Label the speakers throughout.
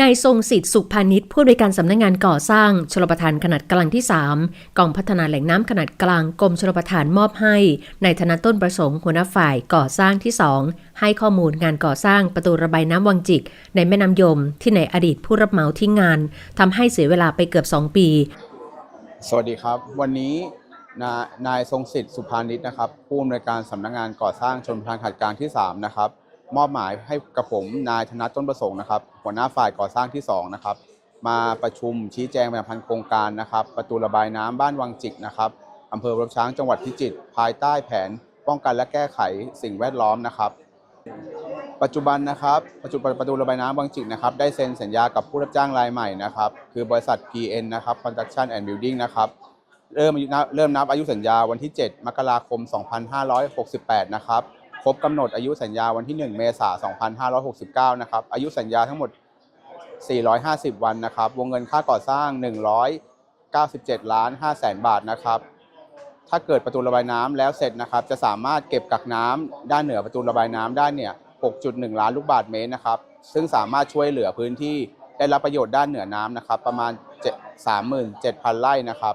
Speaker 1: นายทรงสิทธิ์สุพาณิชผู้อำนวยการสำนักงานก่อสร้างชลประทานขนาดกลางที่ 3 กองพัฒนาแหล่งน้ำขนาดกลางกรมชลประทานมอบให้ในายธนาต้นประสงค์หัวหน้าฝ่ายก่อสร้างที่ 2 ให้ข้อมูลงานก่อสร้างประตูระบายน้ำวังจิก ในแม่น้ำยม ที่ในอดีตผู้รับเหมาทิ้งานทำให้เสียเวลาไปเกือบ 2 ปี
Speaker 2: สวัสดีครับ วันนี้นานายทรงสิทธิ์สุภานิชนะครับผู้อำนวยการสำนักงานก่อสร้างชนประทานขัดกลางที่ 3 นะครับ มอบหมายให้กับผมนายธนัทต้นประสงค์นะครับ หัวหน้าฝ่ายก่อสร้างที่2นะครับ มาประชุมชี้แจงแผนพันโครงการนะครับ ประตูระบายน้ำบ้านวังจิกนะครับอำเภอรับช้างจังหวัดพิจิตรภายใต้แผน ป้องกันและแก้ไขสิ่งแวดล้อมนะครับ ปัจจุบันนะครับปัจจุบันประตูระบายน้ำบางจิกนะครับ ได้เซ็นสัญญากับผู้รับจ้างรายใหม่นะครับ คือบริษัท PN นะครับ Construction and Building นะครับเริ่มเริ่มนับอายุสัญญาวันที่ 7 มกราคม 2568 นะครับ ครบกำหนดอายุสัญญาวันที่ 1 เมษายน 2569 นะครับ อายุสัญญาทั้งหมด 450 วันนะครับ วงเงินค่าก่อสร้าง 197 ล้าน5แสนบาทนะครับ ถ้าเกิดประตูระบายน้ำแล้วเสร็จนะครับ จะสามารถเก็บกักน้ำด้านเหนือประตูระบายน้ำได้เนี่ย 6.1 ล้านลูกบาศก์เมตรนะครับ ซึ่งสามารถช่วยเหลือพื้นที่ได้รับประโยชน์ด้านเหนือน้ำนะครับ ประมาณ 37,000 ไร่นะครับ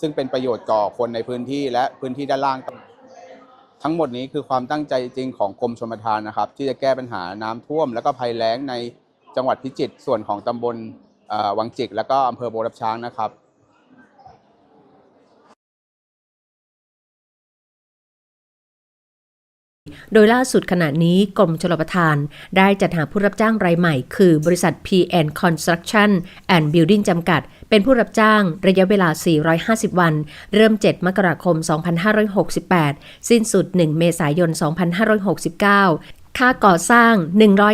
Speaker 2: ซึ่งเป็นประโยชน์ต่อคนในพื้นที่และพื้นที่ด้านล่าง ทั้งหมดนี้คือความตั้งใจจริงของกรมชลประทานนะครับ ที่จะแก้ปัญหาน้ำท่วม และก็ภัยแล้งในจังหวัดพิจิตรส่วนของตำบลวังจิก และก็อำเภอโบรับช้างนะครับ
Speaker 1: โดยล่าสุดขณะนี้กรมชลประทาน ได้จัดหาผู้รับจ้างรายใหม่ คือบริษัท PN Construction and Building จำกัด เป็นผู้รับจ้างระยะเวลา 450 วัน เริ่ม 7 มกราคม 2568 สิ้นสุด 1 เมษายน 2569ค่าก่อสร้าง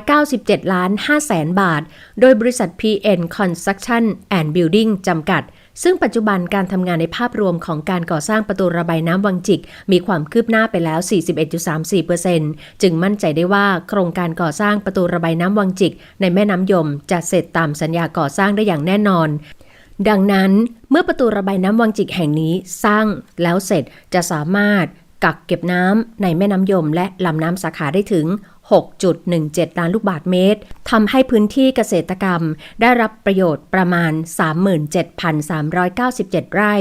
Speaker 1: 197 ล้าน5แสนบาท โดยบริษัท PN Construction and Building จำกัด ซึ่งปัจจุบันการทำงานในภาพรวมของการก่อสร้างประตูระบายน้ำวังจิก มีความคืบหน้าไปแล้ว 41.34%จึงมั่นใจได้ว่าโครงการก่อสร้างประตูระบายน้ำวังจิก ในแม่น้ำยมจะเสร็จตามสัญญาก่อสร้างได้อย่างแน่นอน ดังนั้นเมื่อประตูระบายน้ำวังจิกแห่งนี้สร้างแล้วเสร็จจะสามารถกักเก็บน้ำในแม่น้ำยมและลำน้ำสาขาได้ถึง 6.17 ล้านลูกบาศก์เมตรทำให้พื้นที่เกษตรกรรม ได้รับประโยชน์ประมาณ 37,397 ไร่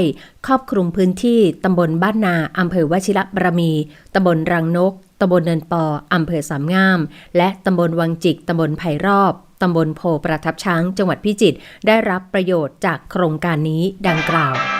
Speaker 1: ครอบคลุมพื้นที่ตำบลบ้านนาอำเภอวชิระบรมีตำบลรังนกตำบลเนินปออำเภอสามงาม และตำบลวังจิกตำบลไผ่รอบตำบลโพประทับช้าง จังหวัดพิจิตรได้รับประโยชน์จากโครงการนี้ดังกล่าว